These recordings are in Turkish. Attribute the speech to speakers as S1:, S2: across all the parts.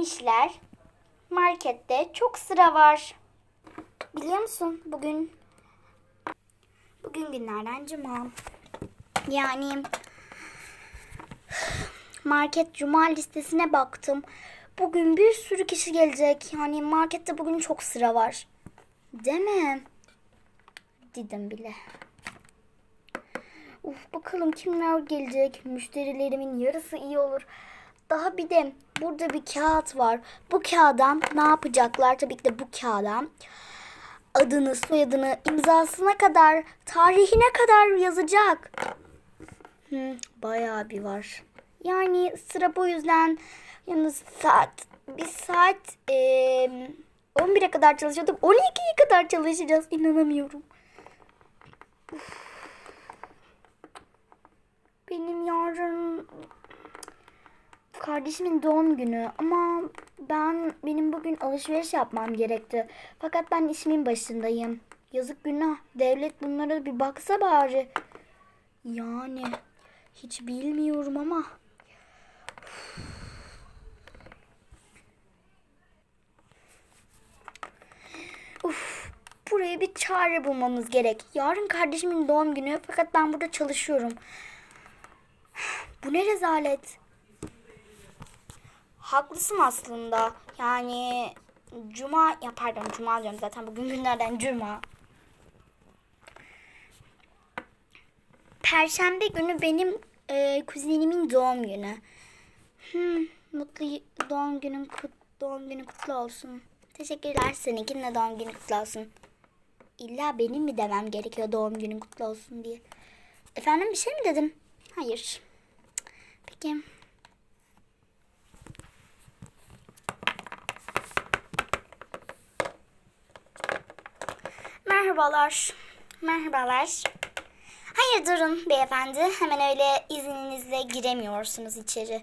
S1: minişler markette çok sıra var. Biliyor musun bugün bugün günlerden cuma. Yani market cuma listesine baktım. Bugün bir sürü kişi gelecek. Yani markette bugün çok sıra var. Değil mi? Dedim bile. Uf bakalım kimler gelecek. Müşterilerimin yarısı iyi olur. Daha bir de burada bir kağıt var. Bu kağıda ne yapacaklar? Tabii ki de bu kağıda adını, soyadını, imzasına kadar, tarihine kadar yazacak. Hı, bayağı bir var. Yani sıra bu yüzden yalnız saat bir saat eee 11'e kadar çalışıyorduk. 12'ye kadar çalışacağız. İnanamıyorum. Benim yarın kardeşimin doğum günü ama ben benim bugün alışveriş yapmam gerekti. Fakat ben işimin başındayım. Yazık günah. Devlet bunlara bir baksa bari. Yani hiç bilmiyorum ama. Uf, buraya bir çare bulmamız gerek. Yarın kardeşimin doğum günü fakat ben burada çalışıyorum. Bu ne rezalet. Haklısın aslında. Yani cuma ya pardon cuma diyorum zaten bugün günlerden cuma. Perşembe günü benim e, kuzenimin doğum günü. Hmm, mutlu doğum günün kut, doğum günü kutlu olsun. Teşekkürler seninkinin de doğum günü kutlu olsun. İlla benim mi demem gerekiyor doğum günün kutlu olsun diye. Efendim bir şey mi dedim? Hayır. Peki. Merhabalar. Merhabalar. Hayır durun beyefendi. Hemen öyle izninizle giremiyorsunuz içeri.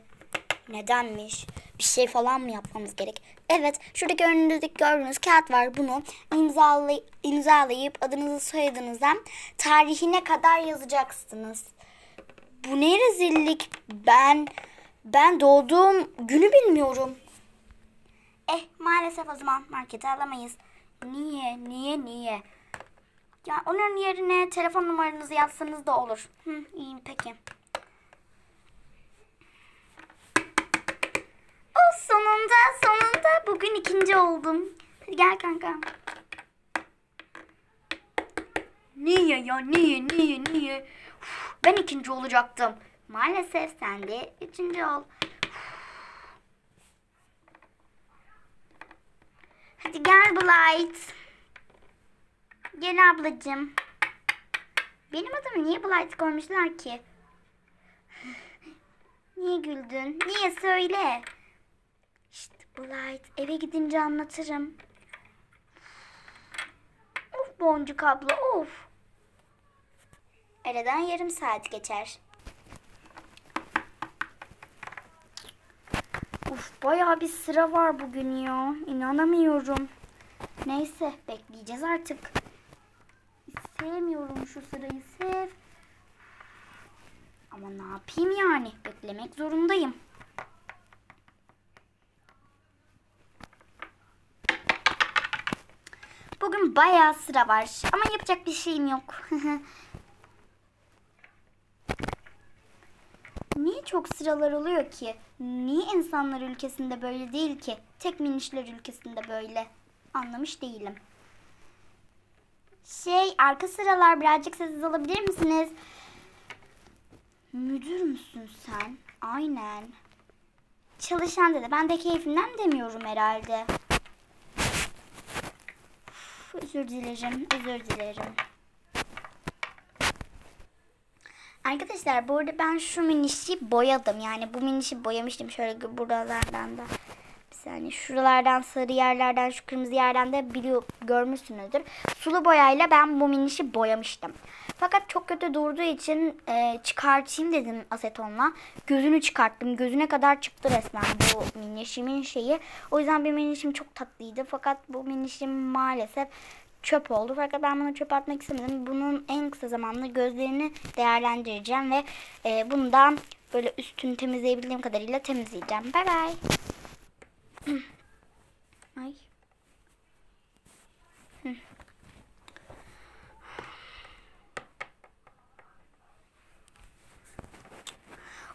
S1: Nedenmiş? Bir şey falan mı yapmamız gerek? Evet, şuradaki önünüzdeki gördüğünüz kağıt var. Bunu imzalay imzalayıp adınızı soyadınızdan tarihine kadar yazacaksınız. Bu ne rezillik? Ben ben doğduğum günü bilmiyorum. Eh maalesef o zaman markete alamayız. Niye? Niye? Niye? Ya onun yerine telefon numaranızı yazsanız da olur. Hı, iyiyim peki. O sonunda sonunda bugün ikinci oldum. Hadi gel kanka. Niye ya niye niye niye? Uf, ben ikinci olacaktım. Maalesef sen de üçüncü ol. Hadi gel Blight. Gel ablacığım. Benim adımı niye Blight koymuşlar ki? Niye güldün? Niye söyle? İşte Blight eve gidince anlatırım. Of boncuk abla of. Aradan yarım saat geçer. Uf bayağı bir sıra var bugün ya. İnanamıyorum. Neyse bekleyeceğiz artık. Sevmiyorum şu sırayı sev. Ama ne yapayım yani? Beklemek zorundayım. Bugün bayağı sıra var ama yapacak bir şeyim yok. Niye çok sıralar oluyor ki? Niye insanlar ülkesinde böyle değil ki? Tek minişler ülkesinde böyle. Anlamış değilim. Şey, arka sıralar birazcık sessiz olabilir misiniz? Müdür müsün sen? Aynen. Çalışan dedi. Ben de keyfimden demiyorum herhalde. Uf, özür dilerim, özür dilerim. Arkadaşlar bu arada ben şu minişi boyadım. Yani bu minişi boyamıştım şöyle buralardan da. Saniye şuralardan sarı yerlerden şu kırmızı yerden de biliyor görmüşsünüzdür. Sulu boyayla ben bu minişi boyamıştım. Fakat çok kötü durduğu için e, çıkartayım dedim asetonla. Gözünü çıkarttım. Gözüne kadar çıktı resmen bu minişimin şeyi. O yüzden bir minişim çok tatlıydı. Fakat bu minişim maalesef çöp oldu. Fakat ben bunu çöpe atmak istemedim. Bunun en kısa zamanda gözlerini değerlendireceğim ve e, bundan böyle üstünü temizleyebildiğim kadarıyla temizleyeceğim. Bay bay. Ay.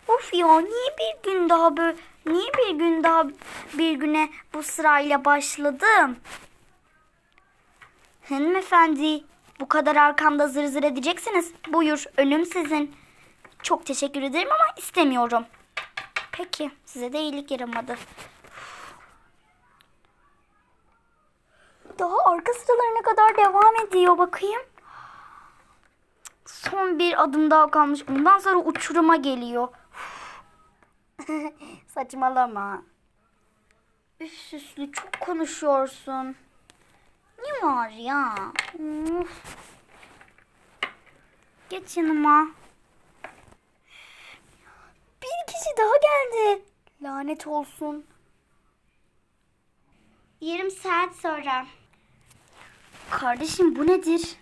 S1: of ya niye bir gün daha böyle niye bir gün daha bir güne bu sırayla başladım? Hanımefendi bu kadar arkamda zır zır edeceksiniz. Buyur önüm sizin. Çok teşekkür ederim ama istemiyorum. Peki size de iyilik yaramadı. Daha arka sıralarına kadar devam ediyor bakayım. Son bir adım daha kalmış. Ondan sonra uçuruma geliyor. Saçmalama. Üf süslü çok konuşuyorsun. Ne var ya? Of. Geç yanıma. Bir kişi daha geldi. Lanet olsun. Yarım saat sonra. Kardeşim bu nedir?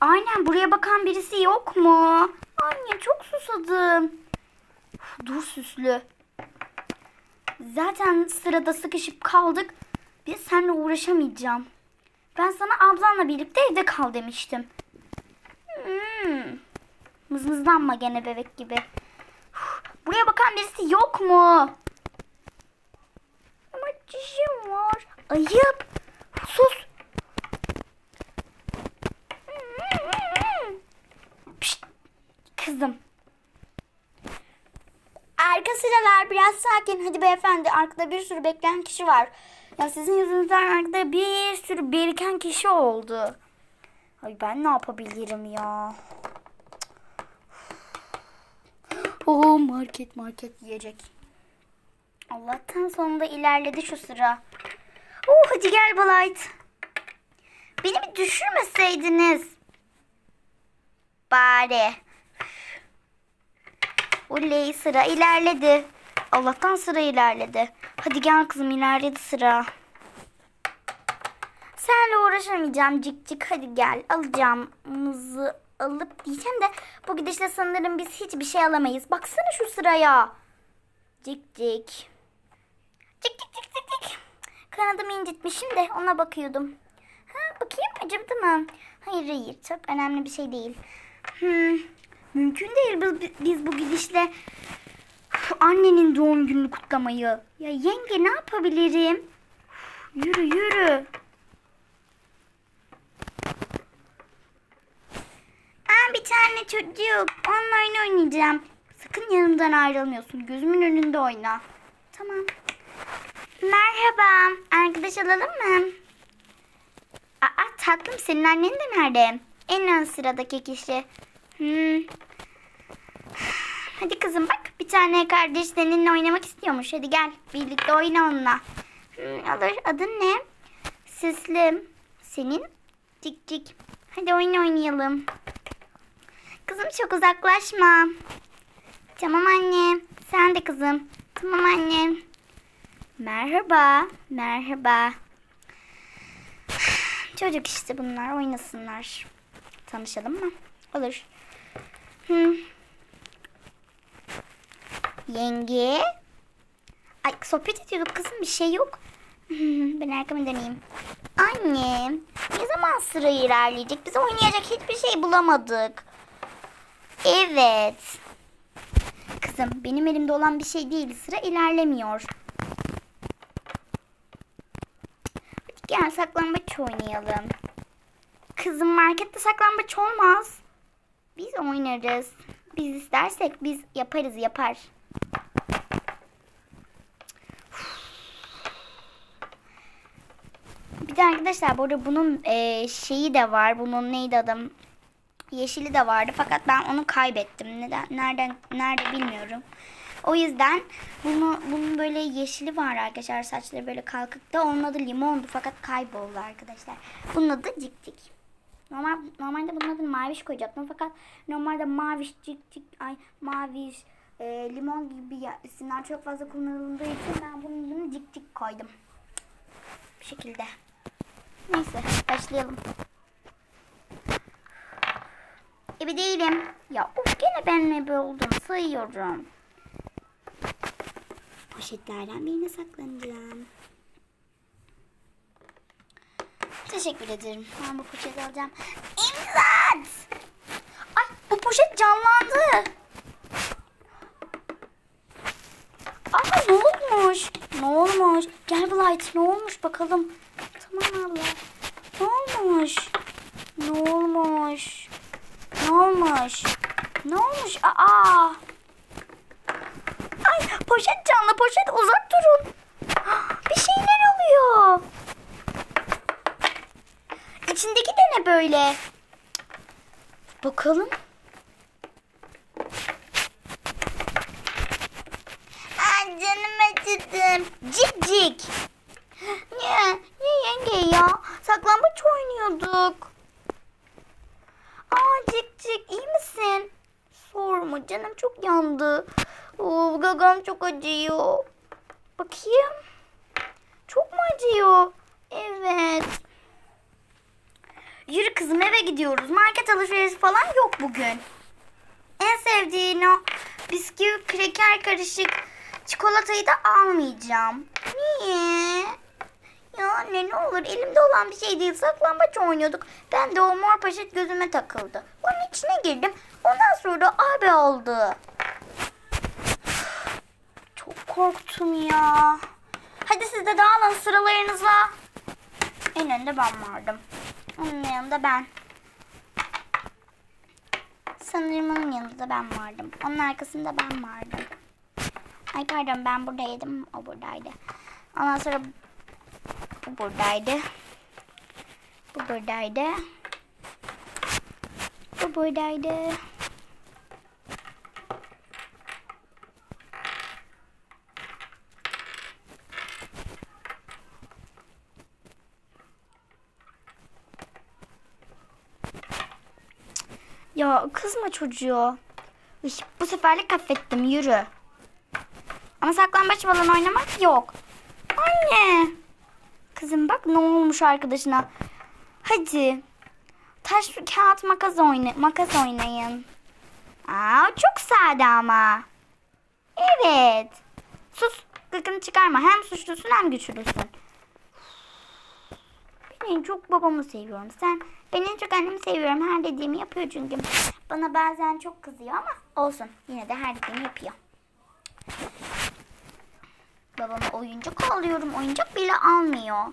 S1: Aynen buraya bakan birisi yok mu? Anne çok susadım. Dur süslü. Zaten sırada sıkışıp kaldık. Bir seninle uğraşamayacağım. Ben sana ablanla birlikte evde kal demiştim. Hmm. Mızmızlanma gene bebek gibi. Buraya bakan birisi yok mu? Ama çişim var. Ayıp. Sus. Pişt, Kızım. Arka sıralar sakin. Hadi beyefendi arkada bir sürü bekleyen kişi var. Ya sizin yüzünüzden arkada bir sürü biriken kişi oldu. Ay ben ne yapabilirim ya? Oh market market yiyecek. Allah'tan sonunda ilerledi şu sıra. Oh hadi gel Balayt. Beni bir düşürmeseydiniz. Bari. Oley sıra ilerledi. Allah'tan sıra ilerledi. Hadi gel kızım ilerledi sıra. Senle uğraşamayacağım cik cik. Hadi gel alacağım mızı alıp diyeceğim de bu gidişle sanırım biz hiçbir şey alamayız. Baksana şu sıraya. Cik cik. Cik cik cik cik cik. Kanadımı incitmişim de ona bakıyordum. Ha bakayım acıdı mı? Hayır hayır çok önemli bir şey değil. Hmm, mümkün değil biz, biz bu gidişle Uf, annenin doğum gününü kutlamayı. Ya yenge ne yapabilirim? Yürü yürü. Aa, bir tane çocuk. Onunla oynayacağım. Sakın yanımdan ayrılmıyorsun. Gözümün önünde oyna. Tamam. Merhaba. Arkadaş alalım mı? Aa tatlım senin annen de nerede? En ön sıradaki kişi. Hmm. Hadi kızım bak bir tane kardeş seninle oynamak istiyormuş. Hadi gel birlikte oyna onunla. Hmm, olur adın ne? Süslü. Senin? Cik cik. Hadi oyun oynayalım. Kızım çok uzaklaşma. Tamam anne. Sen de kızım. Tamam anne. Merhaba. Merhaba. Çocuk işte bunlar oynasınlar. Tanışalım mı? Olur. Hı. Yenge. Ay sohbet ediyorduk kızım bir şey yok. ben arkamı döneyim. Anne ne zaman sıra ilerleyecek? Biz oynayacak hiçbir şey bulamadık. Evet. Kızım benim elimde olan bir şey değil. Sıra ilerlemiyor. Hadi gel saklambaç oynayalım. Kızım markette saklambaç olmaz. Biz oynarız. Biz istersek biz yaparız yapar. Bir de arkadaşlar bu arada bunun e, şeyi de var. Bunun neydi adım? Yeşili de vardı fakat ben onu kaybettim. Neden? Nereden? Nerede bilmiyorum. O yüzden bunu bunun böyle yeşili var arkadaşlar. Saçları böyle kalkıkta. Onun adı limondu fakat kayboldu arkadaşlar. Bunun adı cik. Normal, normalde bunun adını maviş koyacaktım fakat normalde maviş cik cik ay maviş e, limon gibi isimler çok fazla kullanıldığı için ben bunun adını cik cik koydum. Bu şekilde. Neyse başlayalım. Gibi değilim. Ya of gene ben mi buldum sayıyorum. Poşetlerden birine saklanacağım. Teşekkür ederim. Ben bu poşeti alacağım. İmdat! Ay bu poşet canlandı. Aa ne olmuş? Ne olmuş? Gel Blight ne olmuş bakalım. Tamam abla. Ne olmuş? Ne olmuş? Ne olmuş? Ne olmuş? Aa! Ay poşet canlı poşet uzak durun. Bir şeyler oluyor. İçindeki de ne böyle? Bakalım. Aa, canım acıdım. Cik cik. Niye? Niye yenge ya? Saklambaç oynuyorduk. Aa cik cik iyi misin? Sorma canım çok yandı. Oo, gagam çok acıyor. Bakayım. Çok mu acıyor? Evet. Yürü kızım eve gidiyoruz. Market alışverişi falan yok bugün. En sevdiğin o bisküvi kreker karışık çikolatayı da almayacağım. Niye? Anne ne olur elimde olan bir şey değil saklambaç oynuyorduk. Ben de o mor poşet gözüme takıldı. Onun içine girdim. Ondan sonra abi oldu. Çok korktum ya. Hadi siz de dağılın sıralarınıza. En önde ben vardım. Onun yanında ben. Sanırım onun yanında da ben vardım. Onun arkasında ben vardım. Ay pardon ben buradaydım. O buradaydı. Ondan sonra bu buradaydı. Bu buradaydı. Bu buradaydı. Ya kızma çocuğu. Bu seferlik affettim yürü. Ama saklambaç falan oynamak yok. Anne. Kızım bak ne olmuş arkadaşına. Hadi. Taş kağıt makas oyna makas oynayın. Aa çok sade ama. Evet. Sus. Gıkını çıkarma. Hem suçlusun hem güçlüsün. Ben en çok babamı seviyorum. Sen ben en çok annemi seviyorum. Her dediğimi yapıyor çünkü. Bana bazen çok kızıyor ama olsun. Yine de her dediğimi yapıyor. Babama oyuncak alıyorum. Oyuncak bile almıyor.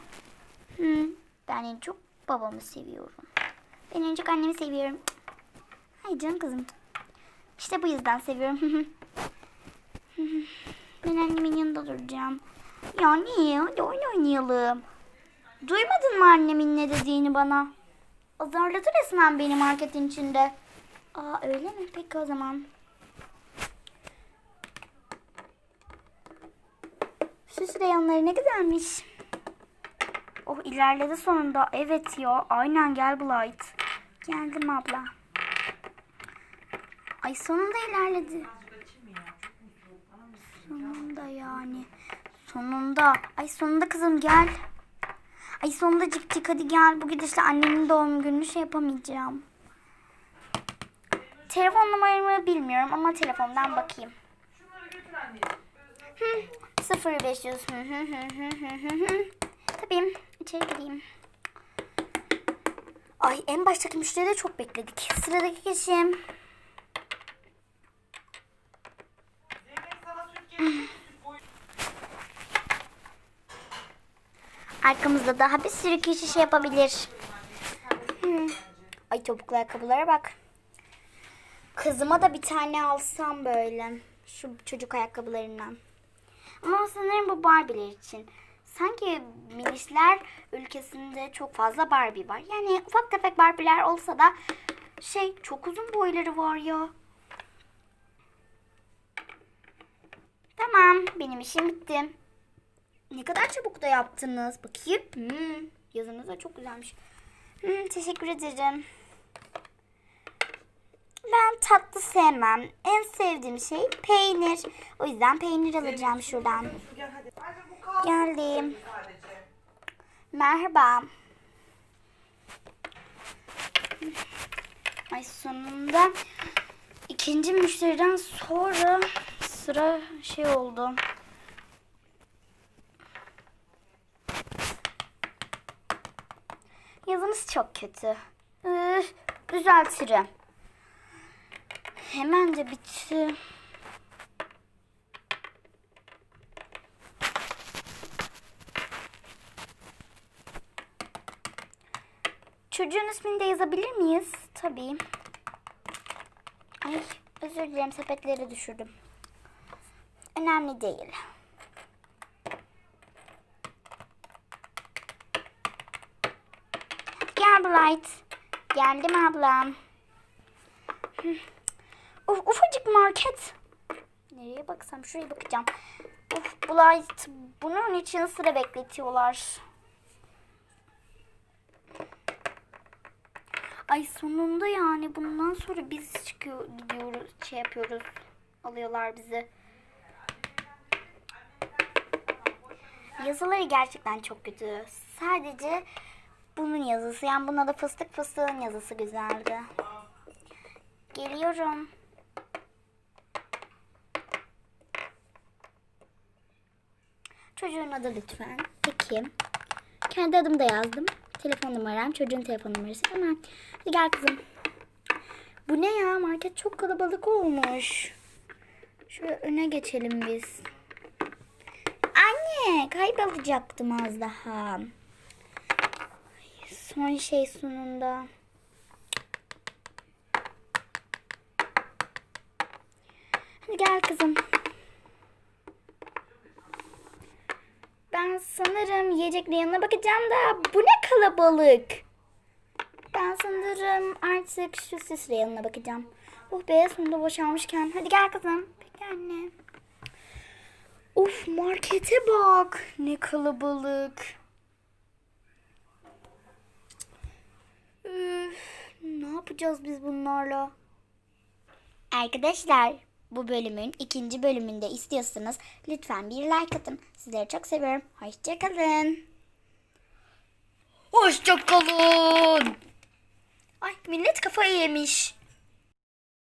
S1: Hı, ben en çok babamı seviyorum. Ben en çok annemi seviyorum. Ay canım kızım. İşte bu yüzden seviyorum. ben annemin yanında duracağım. Ya niye? Hadi oyun oynayalım. Duymadın mı annemin ne dediğini bana? Azarladı resmen beni marketin içinde. Aa öyle mi? Peki o zaman. Süs reyonları ne güzelmiş. Oh ilerledi sonunda. Evet ya. Aynen gel Blight. Geldim abla. Ay sonunda ilerledi. Sonunda yani. Sonunda. Ay sonunda kızım gel. Ay sonunda cik cik hadi gel. Bu gidişle annemin doğum gününü şey yapamayacağım. Telefon numaramı bilmiyorum ama telefondan bakayım. Hı, 0500. Hı hı hı hı hı hı hı. Tabii içeri gireyim. Ay en baştaki müşteride çok bekledik. Sıradaki kişim. Arkamızda daha bir sürü kişi şey yapabilir. Ay topuklu ayakkabılara bak. Kızıma da bir tane alsam böyle. Şu çocuk ayakkabılarından. Ama sanırım bu Barbie'ler için. Sanki minişler ülkesinde çok fazla Barbie var. Yani ufak tefek Barbie'ler olsa da şey çok uzun boyları var ya. Tamam benim işim bitti. Ne kadar çabuk da yaptınız. Bakayım. Hmm, yazınız da çok güzelmiş. Hmm, teşekkür ederim. Ben tatlı sevmem. En sevdiğim şey peynir. O yüzden peynir alacağım şuradan. Geldim. Merhaba. Ay sonunda ikinci müşteriden sonra sıra şey oldu. Yazınız çok kötü. Üf, düzeltirim. Hemen de bitsin. Çocuğun ismini de yazabilir miyiz? Tabii. Ay özür dilerim sepetleri düşürdüm. Önemli değil. Gel Blight. Geldim ablam. Of, ufacık market. Nereye baksam şuraya bakacağım. Of Blight bunun için sıra bekletiyorlar. Ay sonunda yani bundan sonra biz çıkıyor gidiyoruz şey yapıyoruz. Alıyorlar bizi. Yazıları gerçekten çok kötü. Sadece bunun yazısı yani buna da fıstık fıstığın yazısı güzeldi. Geliyorum. Çocuğun adı lütfen. Peki. Kendi adımı da yazdım. Telefon numaram, çocuğun telefon numarası. Hemen. Hadi gel kızım. Bu ne ya? Market çok kalabalık olmuş. Şöyle öne geçelim biz. Anne, kaybolacaktım az daha. Son şey sonunda. Hadi gel kızım. Ben sanırım yiyecekle yanına bakacağım da bu ne kalabalık. Ben sanırım artık şu süs yanına bakacağım. Oh be sonunda boşalmışken. Hadi gel kızım. Peki anne. Of markete bak. Ne kalabalık. Üf, ne yapacağız biz bunlarla? Arkadaşlar bu bölümün ikinci bölümünde istiyorsanız lütfen bir like atın. Sizleri çok seviyorum. Hoşçakalın. Hoşçakalın. Ay millet kafayı yemiş.